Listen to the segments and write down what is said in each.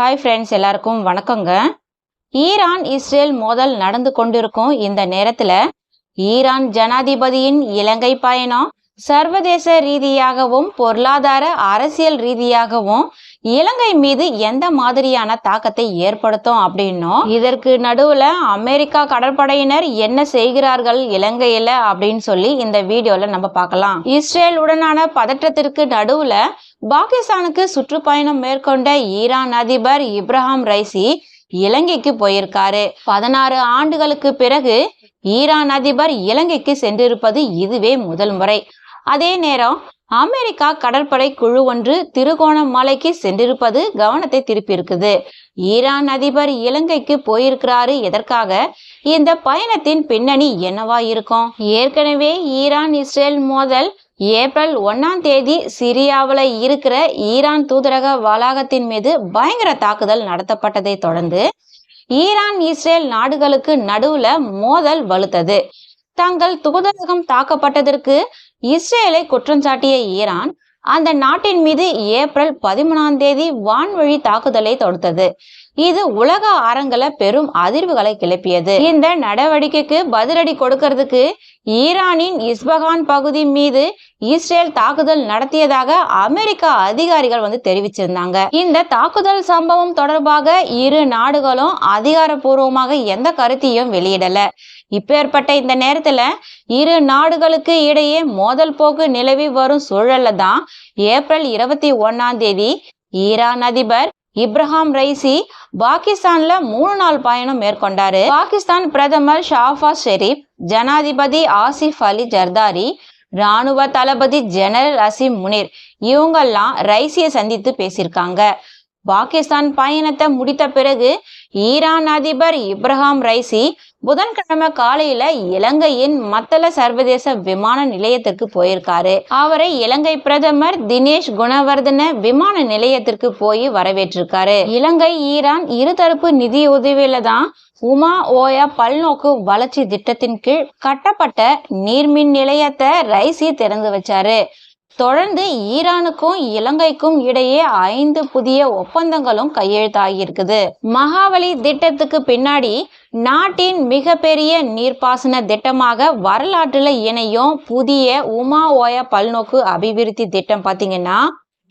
Hi friends எல்லாருக்கும் வணக்கங்க. Iran Israel மோதல் நடந்து கொண்டிருக்கும் இந்த நேரத்தில் ஈரான் ஜனாதிபதியின் இலங்கை பயணம் சர்வதேச ரீதியாகவும் பொருளாதார அரசியல் ரீதியாகவும் இலங்கை மீது எந்த மாதிரியான தாக்கத்தை ஏற்படுத்தும் அப்படின்னும் இதற்கு நடுவில் அமெரிக்கா கடற்படையினர் என்ன செய்கிறார்கள் இலங்கையில் அப்படின்னு சொல்லி இந்த வீடியோவில் நம்ம பார்க்கலாம். இஸ்ரேல் உடனான பதற்றத்திற்கு நடுவில் பாகிஸ்தானுக்கு சுற்றுப்பயணம் மேற்கொண்ட ஈரான் அதிபர் இப்ராஹிம் ரைசி இலங்கைக்கு போயிருக்காரு. பதினாறு ஆண்டுகளுக்கு பிறகு ஈரான் அதிபர் இலங்கைக்கு சென்றிருப்பது இதுவே முதல் முறை. அதே நேரம் அமெரிக்கா கடற்படை குழு ஒன்று திருகோணமலைக்கு சென்றிருப்பது கவனத்தை திருப்பியிருக்குது. ஈரான் அதிபர் இலங்கைக்கு போயிருக்கிறாரு எதற்காக? இந்த பயணத்தின் பின்னணி என்னவா இருக்கும்? ஏற்கனவே ஈரான் இஸ்ரேல் மோதல் ஏப்ரல் ஒன்னாம் தேதி சிரியாவில் இருக்கிற ஈரான் தூதரக வளாகத்தின் மீது பயங்கர தாக்குதல் நடத்தப்பட்டதை தொடர்ந்து ஈரான் இஸ்ரேல் நாடுகளுக்கு நடுவுல மோதல் வலுத்தது. தங்கள் தூதரகம் தாக்கப்பட்டதற்கு இஸ்ரேலை குற்றம் சாட்டிய ஈரான் அந்த நாட்டின் மீது ஏப்ரல் பதிமூணாம் தேதி வான்வழி தாக்குதலை தொடுத்தது. இது உலக அரங்கில பெரும் அதிர்வுகளை கிளப்பியது. இந்த நடவடிக்கைக்கு பதிலடி கொடுக்கறதுக்கு ஈரானின் இஸ்பகான் பகுதி மீது இஸ்ரேல் தாக்குதல் நடத்தியதாக அமெரிக்க அதிகாரிகள் வந்து தெரிவிச்சிருந்தாங்க. இந்த தாக்குதல் சம்பவம் தொடர்பாக இரு நாடுகளும் அதிகாரப்பூர்வமாக எந்த கருத்தையும் வெளியிடல. இப்பேற்பட்ட இந்த நேரத்துல இரு நாடுகளுக்கு இடையே மோதல் போக்கு நிலவி வரும் சூழல்ல தான் ஏப்ரல் இருபத்தி ஒன்னாம் தேதி ஈரான் அதிபர் இப்ரஹாம் ரைசி பாகிஸ்தான்ல மூணு நாள் பயணம் மேற்கொண்டாரு. பாகிஸ்தான் பிரதமர் ஷாஃபா ஷெரீப் ஜனாதிபதி ஆசிஃப் அலி ஜர்தாரி ராணுவ தளபதி ஜெனரல் அசிம் முனீர் இவங்கெல்லாம் ரைசியை சந்தித்து பேசியிருக்காங்க. பாகிஸ்தான் பயணத்தை முடித்த பிறகு ஈரான் அதிபர் இப்ரஹாம் ரைசி புதன்கிழமை காலையில இலங்கையின் மத்தள சர்வதேச விமான நிலையத்திற்கு போயிருக்காரு. அவரை இலங்கை பிரதமர் தினேஷ் குணவர்தன விமான நிலையத்திற்கு போய் வரவேற்றிருக்காரு. இலங்கை ஈரான் இருதரப்பு நிதி உதவியில தான் உமா ஓயா பல்நோக்கு வளர்ச்சி திட்டத்தின் கீழ் கட்டப்பட்ட நீர்மின் நிலையத்தை ரைசி திறந்து வச்சாரு. தொடர்ந்து ஈரானுக்கும் இலங்கைக்கும் இடையே ஐந்து புதிய ஒப்பந்தங்களும் கையெழுத்தாகியிருக்குது. மகாவலி திட்டத்துக்கு பின்னாடி நாட்டின் மிகப்பெரிய நீர்ப்பாசன திட்டமாக வரலாற்றில் இணையும் புதிய உமா ஓயா பல்நோக்கு அபிவிருத்தி திட்டம் பார்த்தீங்கன்னா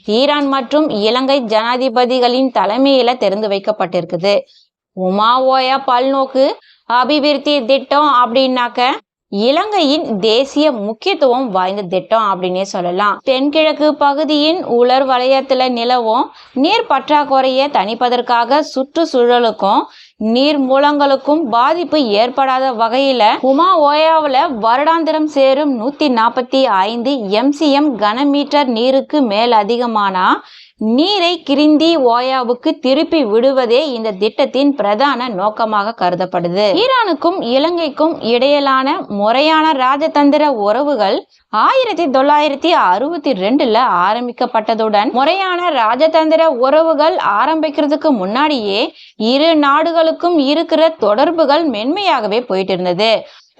ஈரான் மற்றும் இலங்கை ஜனாதிபதிகளின் தலைமையில திறந்து வைக்கப்பட்டிருக்குது. உமா பல்நோக்கு அபிவிருத்தி திட்டம் அப்படின்னாக்க இலங்கையின் தேசிய முக்கியத்துவம் வாய்ந்த திட்டம் அப்படின்னே சொல்லலாம். தென்கிழக்கு பகுதியின் உலர் வலயத்துல நிலவும் நீர் பற்றாக்குறையை தணிப்பதற்காக சுற்றுச்சூழலுக்கும் நீர் மூலங்களுக்கும் பாதிப்பு ஏற்படாத வகையில உமா ஓயாவில் வருடாந்திரம் சேரும் நூத்தி நாற்பத்தி ஐந்து எம்சிஎம் கனமீட்டர் நீருக்கு மேல் அதிகமானா நீரை கிரிந்தி ஓயாவுக்கு திருப்பி விடுவதே இந்த திட்டத்தின் பிரதான நோக்கமாக கருதப்படுது. ஈரானுக்கும் இலங்கைக்கும் இடையிலான முறையான ராஜதந்திர உறவுகள் ஆயிரத்தி தொள்ளாயிரத்தி அறுபத்தி ரெண்டுல ஆரம்பிக்கப்பட்டதுடன் முறையான ராஜதந்திர உறவுகள் ஆரம்பிக்கிறதுக்கு முன்னாடியே இரு நாடுகளுக்கும் இருக்கிற தொடர்புகள் மென்மையாகவே போயிட்டு இருந்தது.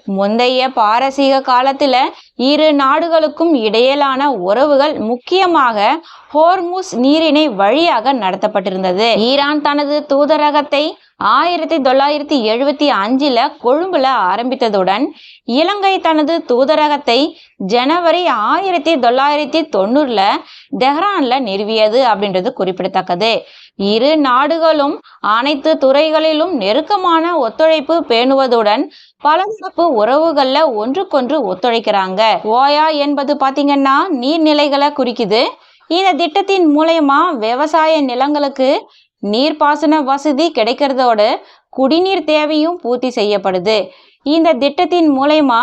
முந்தைய பாரசீக காலத்தில் இரு நாடுகளுக்கும் இடையிலான உறவுகள் முக்கியமாக ஹோர்முஸ் நீரிணை வழியாக நடத்தப்பட்டிருந்தது. ஈரான் தனது தூதரகத்தை ஆயிரத்தி தொள்ளாயிரத்தி எழுபத்தி அஞ்சுல கொழும்புல ஆரம்பித்ததுடன் இலங்கை தனது தூதரகத்தை ஜனவரி ஆயிரத்தி தொள்ளாயிரத்தி தொண்ணூறுல டெஹ்ரானில் நிறுவியது அப்படின்றது குறிப்பிடத்தக்கது. இரு நாடுகளும் அனைத்து துறைகளிலும் நெருக்கமான ஒத்துழைப்பு பேணுவதுடன் பலதரப்பு உறவுகள்ல ஒன்றுக்கொன்று ஒத்துழைக்கிறாங்க. ஓயா என்பது பாத்தீங்கன்னா நீர்நிலைகளை குறிக்குது. இந்த திட்டத்தின் மூலயமா விவசாய நிலங்களுக்கு நீர்ப்பாசன வசதி கிடைக்கிறதோடு குடிநீர் தேவையும் பூர்த்தி செய்யப்படுது. இந்த திட்டத்தின் மூலயமா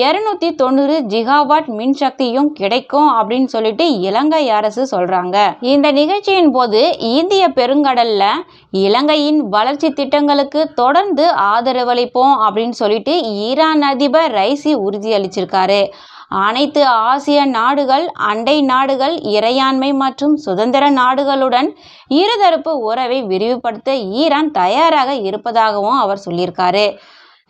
இருநூத்தி தொண்ணூறு ஜிகாவாட் மின்சக்தியும் கிடைக்கும் அப்படின்னு சொல்லிட்டு இலங்கை அரசு சொல்றாங்க. இந்த நிகழ்ச்சியின் போது இந்திய பெருங்கடல்ல இலங்கையின் வளர்ச்சி திட்டங்களுக்கு தொடர்ந்து ஆதரவளிப்போம் அப்படின்னு சொல்லிட்டு ஈரான் அதிபர் ரைசி உறுதியளிச்சிருக்காரு. அனைத்து ஆசிய நாடுகள் அண்டை நாடுகள் இறையாண்மை மற்றும் சுதந்திர நாடுகளுடன் இருதரப்பு உறவை விரிவுபடுத்த ஈரான் தயாராக இருப்பதாகவும் அவர் சொல்லியிருக்காரு.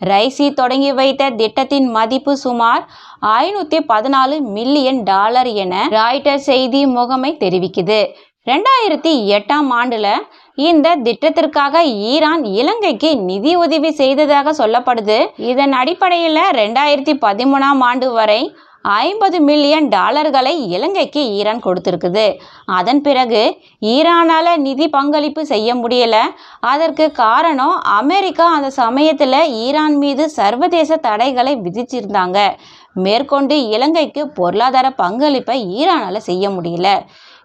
ரைசி தொடங்கி வைத்த திட்டத்தின் மதிப்பு சுமார் ஐநூத்தி பதினாலு மில்லியன் டாலர் என ராய்டர் செய்தி முகமை தெரிவிக்குது. ரெண்டாயிரத்தி எட்டாம் ஆண்டுல இந்த திட்டத்திற்காக ஈரான் இலங்கைக்கு நிதி உதவி செய்ததாக சொல்லப்படுது. இதன் அடிப்படையில் ரெண்டாயிரத்தி பதிமூணாம் ஆண்டு வரை ஐம்பது மில்லியன் டாலர்களை இலங்கைக்கு ஈரான் கொடுத்துருக்குது. அதன் பிறகு ஈரானால் நிதி பங்களிப்பு செய்ய முடியலை. அதற்கு காரணம் அமெரிக்கா அந்த சமயத்தில் ஈரான் மீது சர்வதேச தடைகளை விதிச்சிருந்தாங்க. மேற்கொண்டு இலங்கைக்கு பொருளாதார பங்களிப்பை ஈரானால் செய்ய முடியல.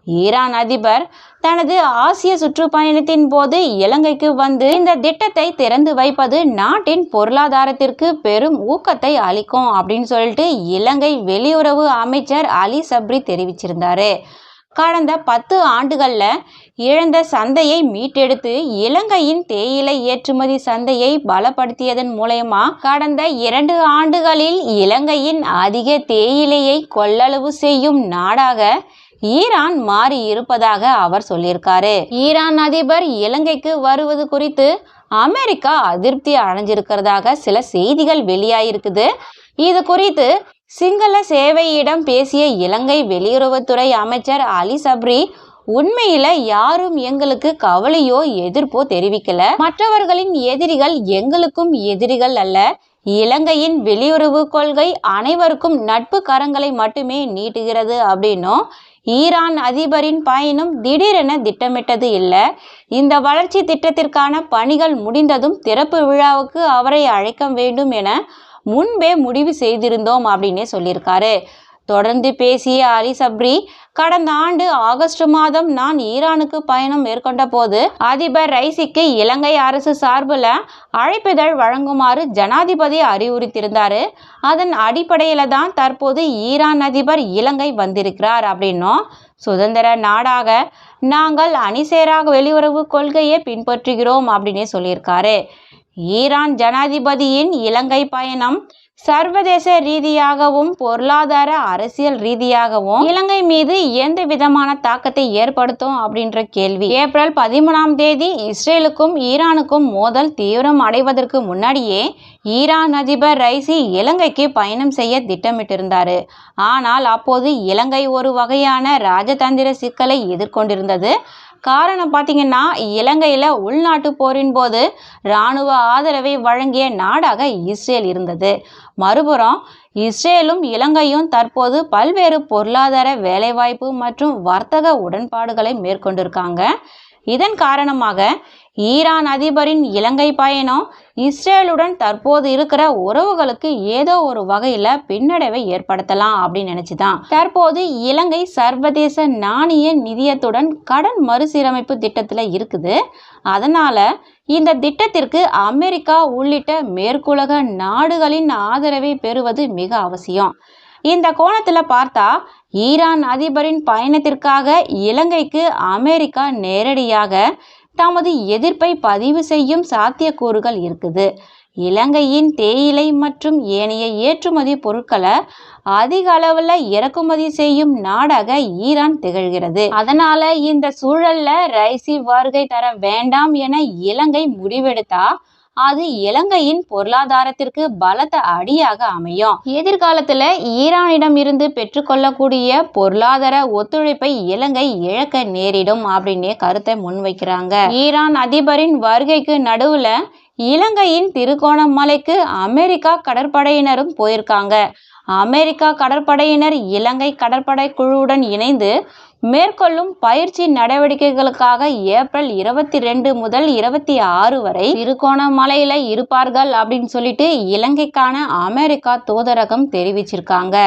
ஈரான் அதிபர் தனது ஆசிய சுற்றுப்பயணத்தின் போது இலங்கைக்கு வந்து இந்த திட்டத்தை திறந்து வைப்பது நாட்டின் பொருளாதாரத்திற்கு பெரும் ஊக்கத்தை அளிக்கும் அப்படின்னு சொல்லிட்டு இலங்கை வெளியுறவு அமைச்சர் அலி சப்ரி தெரிவிச்சிருந்தாரு. கடந்த பத்து ஆண்டுகளில் இழந்த சந்தையை மீட்டெடுத்து இலங்கையின் தேயிலை ஏற்றுமதி சந்தையை பலப்படுத்தியதன் மூலயமா கடந்த இரண்டு ஆண்டுகளில் இலங்கையின் அதிக தேயிலையை கொள்ளளவு செய்யும் நாடாக ஈரான் மாறி இருப்பதாக அவர் சொல்லியிருக்காரு. ஈரான் அதிபர் இலங்கைக்கு வருவது குறித்து அமெரிக்கா அதிருப்தி அடைஞ்சிருக்கிறதாக சில செய்திகள் வெளியாயிருக்குது. இது குறித்து சிங்கள சேவையிடம் பேசிய இலங்கை வெளியுறவுத்துறை அமைச்சர் அலி சப்ரி உண்மையில யாரும் எங்களுக்கு கவலையோ எதிர்ப்போ தெரிவிக்கல. மற்றவர்களின் எதிரிகள் எங்களுக்கும் எதிரிகள் அல்ல. இலங்கையின் வெளியுறவு கொள்கை அனைவருக்கும் நட்பு கரங்களை மட்டுமே நீட்டுகிறது அப்படின்னும் ஈரான் அதிபரின் பயணம் திடீரென திட்டமிட்டது இல்லை. இந்த வளர்ச்சி திட்டத்திற்கான பணிகள் முடிந்ததும் திறப்பு விழாவுக்கு அவரை அழைக்க வேண்டும் என முன்பே முடிவு செய்திருந்தோம் அப்படின்னே சொல்லியிருக்காரு. தொடர்ந்து பேசிய அலி சப்ரி கடந்த ஆண்டு ஆகஸ்ட் மாதம் நான் ஈரானுக்கு பயணம் மேற்கொண்ட போது அதிபர் ரைசிக்கு இலங்கை அரசு சார்பில் அழைப்பிதழ் வழங்குமாறு ஜனாதிபதி அறிவுறுத்தியிருந்தார். அதன் அடிப்படையில் தான் தற்போது ஈரான் அதிபர் இலங்கை வந்திருக்கிறார் அப்படின்னும் சுதந்திர நாடாக நாங்கள் அணிசேராக வெளியுறவு கொள்கையை பின்பற்றுகிறோம் அப்படின்னே சொல்லியிருக்காரு. ஈரான் ஜனாதிபதியின் இலங்கை பயணம் சர்வதேச ரீதியாகவும் பொருளாதார அரசியல் ரீதியாகவும் இலங்கை மீது எந்த விதமான தாக்கத்தை ஏற்படுத்தும் அப்படின்ற கேள்வி. ஏப்ரல் பதிமூணாம் தேதி இஸ்ரேலுக்கும் ஈரானுக்கும் மோதல் தீவிரம் அடைவதற்கு முன்னாடியே ஈரான் அதிபர் ரைசி இலங்கைக்கு பயணம் செய்ய திட்டமிட்டிருந்தாரு. ஆனால் அப்போது இலங்கை ஒரு வகையான ராஜதந்திர சிக்கலை எதிர்கொண்டிருந்தது. காரணம் பார்த்தீங்கன்னா இலங்கையில் உள்நாட்டு போரின் போது இராணுவ ஆதரவை வழங்கிய நாடாக இஸ்ரேல் இருந்தது. மறுபுறம் இஸ்ரேலும் இலங்கையும் தற்போது பல்வேறு பொருளாதார வேலைவாய்ப்பு மற்றும் வர்த்தக உடன்பாடுகளை மேற்கொண்டிருக்காங்க. இதன் காரணமாக ஈரான் அதிபரின் இலங்கை பயணம். இஸ்ரேலுடன் தற்போது இருக்கிற உறவுகளுக்கு ஏதோ ஒரு வகையில் பின்னடைவை ஏற்படுத்தலாம் அப்படின்னு நினச்சி தான் தற்போது இலங்கை சர்வதேச நாணய நிதியத்துடன் கடன் மறுசீரமைப்பு திட்டத்தில் இருக்குது. அதனால் இந்த திட்டத்திற்கு அமெரிக்கா உள்ளிட்ட மேற்குலக நாடுகளின் ஆதரவை பெறுவது மிக அவசியம். இந்த கோணத்தில் பார்த்தா ஈரான் அதிபரின் பயணத்திற்காக இலங்கைக்கு அமெரிக்கா நேரடியாக தமது எதிர்ப்பை பதிவு செய்யும் சாத்தியக்கூறுகள் இருக்குது. இலங்கையின் தேயிலை மற்றும் ஏனைய ஏற்றுமதி பொருட்களை அதிக அளவில் இறக்குமதி செய்யும் நாடாக ஈரான் திகழ்கிறது. அதனால இந்த சூழல்ல ரைசி வருகை தர வேண்டாம் என இலங்கை முடிவெடுத்தா அது இலங்கையின் பொருளாதாரத்திற்கு பலத்த அடியாக அமையும். எதிர்காலத்துல ஈரானிடம் இருந்து பெற்றுக்கொள்ளக்கூடிய பொருளாதார ஒத்துழைப்பை இலங்கை இழக்க நேரிடும் அப்படின்னே கருத்தை முன்வைக்கிறாங்க. ஈரான் அதிபரின் வருகைக்கு நடுவுல இலங்கையின் திருகோணமலைக்கு அமெரிக்கா கடற்படையினரும் போயிருக்காங்க. அமெரிக்கா கடற்படையினர் இலங்கை கடற்படை குழுவுடன் இணைந்து மேற்கொள்ளும் பயிற்சி நடவடிக்கைகளுக்காக ஏப்ரல் இருபத்தி ரெண்டு முதல் இருபத்தி ஆறு வரை திருகோணமலையில இருப்பார்கள் அப்படின்னு சொல்லிட்டு இலங்கைக்கான அமெரிக்கா தூதரகம் தெரிவிச்சிருக்காங்க.